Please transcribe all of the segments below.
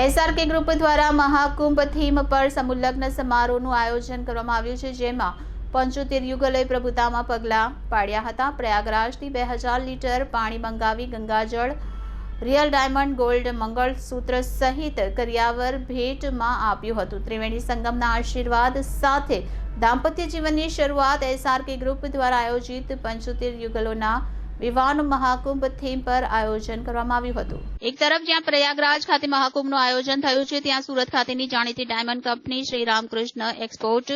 SRK group દ્વારા Mahakumbh theme પર સમુલ્લગ્ન સમારોહનું આયોજન કરવામાં આવ્યું છે, જેમાં પંચોતેર યુગલોએ પ્રભુતામાં પગલાં પાડ્યા હતા. પ્રયાગરાજથી બે હજાર લીટર પાણી મંગાવી ગંગાજળ, રિયલ ડાયમંડ ગોલ્ડ, મંગળસૂત્ર સહિત કરિયાવર ભેટમાં આપ્યું હતું. ત્રિવેણી સંગમના આશીર્વાદ સાથે દાંપત્ય જીવનની શરૂઆત એસઆરકે ગ્રુપ દ્વારા આયોજિત પંચોતેર યુગલોના વિવાહનો મહાકુંભ થીમ પર આયોજન કરવામાં આવ્યું હતું. એક તરફ જ્યાં પ્રયાગરાજ ખાતે મહાકુંભનું આયોજન થયું છે, ત્યાં સુરત ખાતેની જાણીતી diamond company Shri Ramakrishna export,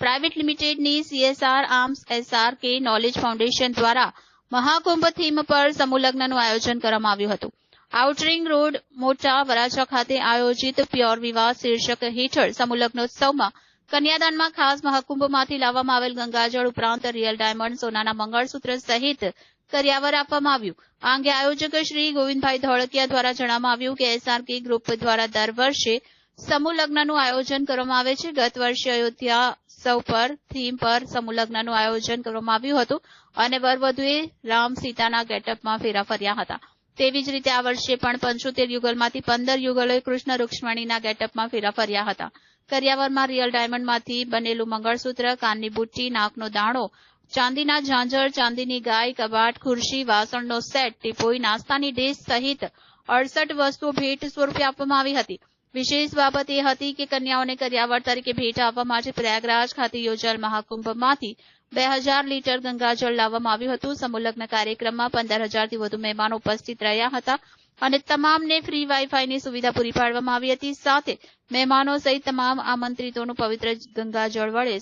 private લિમિટેડની CSR, arms SR K knowledge foundation દ્વારા મહાકુંભ થીમ પર સમૂહલગ્નનું આયોજન કરવામાં આવ્યું હતું. આઉટરિંગ રોડ, મોટા વરાછા ખાતે આયોજિત પ્યોર વિવાહ શીર્ષક હેઠળ સમૂહલગ્નોત્સવમાં કન્યાદાનમાં ખાસ મહાકુંભમાંથી લાવવામાં આવેલ ગંગાજળ ઉપરાંત રિયલ ડાયમંડ, સોનાના મંગળસૂત્ર સહિત કરિયાવર આપવામાં આવ્યું. આ અંગે આયોજક શ્રી ગોવિંદભાઈ ધોળકિયા દ્વારા જણાવવામાં આવ્યું કે એસઆરકે ગ્રુપ દ્વારા દર વર્ષે સમૂહ લગ્નનું આયોજન કરવામાં આવે છે. ગત વર્ષે અયોધ્યા સૌ પર, થીમ પર સમૂહ લગ્નનું આયોજન કરવામાં આવ્યું હતું અને વરવધુએ રામ સીતાના ગેટઅપમાં ફેરા ફર્યા હતા. તેવી જ રીતે આ વર્ષે પણ પંચોતેર યુગલમાંથી પંદર યુગલોએ કૃષ્ણ રૂક્ષ્મણીના ગેટઅપમાં ફેરા ફર્યા હતા. કરિયાવરમાં રિયલ ડાયમંડમાંથી બનેલું મંગળસૂત્ર, કાનની બુટ્ટી, નાકનો દાણો ચાંદીના ઝાંઝર, ચાંદીની ગાય, કબાટ, ખુરશી, વાસણનો સેટ, ટીપોઈ, નાસ્તાની ડીશ સહિત અડસઠ વસ્તુઓ ભેટ સ્વરૂપે આપવામાં આવી હતી. વિશેષ બાબત એ હતી કે કન્યાઓને કર્યાવર તરીકે ભેટ આપવા માટે પ્રયાગરાજ ખાતે યોજાયેલ મહાકુંભમાંથી બે હજાર લીટર ગંગાજળ લાવવામાં આવ્યું હતું. સમુલગ્ન કાર્યક્રમમાં પંદર હજારથી વધુ મહેમાનો ઉપસ્થિત રહ્યા હતા અને તમામને ફ્રી વાઈફાઈની સુવિધા પૂરી પાડવામાં આવી હતી. સાથે મહેમાનો સહિત તમામ આમંત્રિતોનું પવિત્ર ગંગાજળ વડે